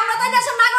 আমরা তো দেশের নাগরিক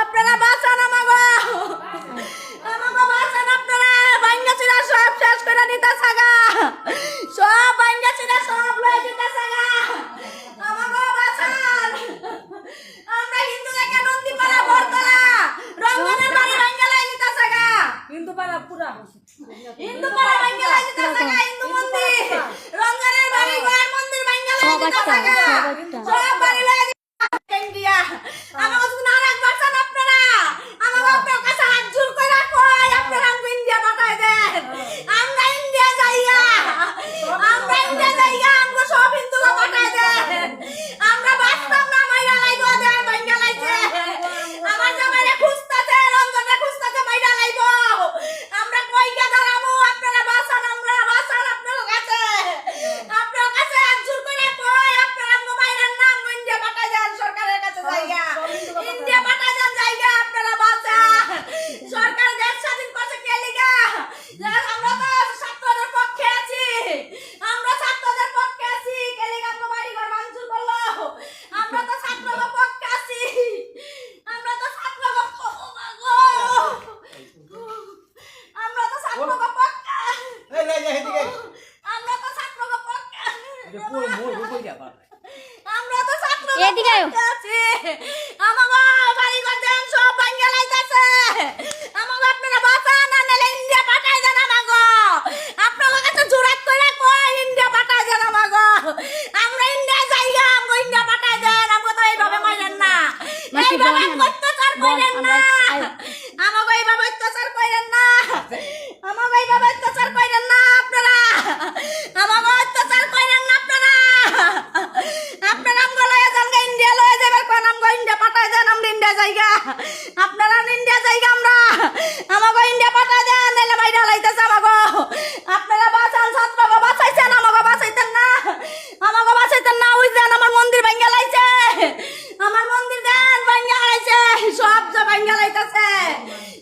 আপনারা বাঁচান আমাগো। আমাগো বাঁচান আপনারা। ভাঙ্গা চিরা সব শেষ করে নিতে সাগা সব ভাঙ্গা চিরা সব লয়ে দিতে সাগা আমাগো বাঁচান। আমরা হিন্দুরা কেন নন্দী পাড়া বড়তলা রঙ্গনের বাড়ি ভাঙ্গা লয়ে নিতে সাগা হিন্দু পাড়া পুরা। হিন্দু পাড়া ভাঙ্গা লয়ে নিতে সাগা হিন্দু মন্দির। রঙ্গনের বাড়ি ঘর মন্দির ভাঙ্গা লয়ে নিতে সাগা সব like, এদিকে আয়ো। আমাগো বাড়ি ঘর দেন সব ভাঙা ভাঙ্গা লাইতাছে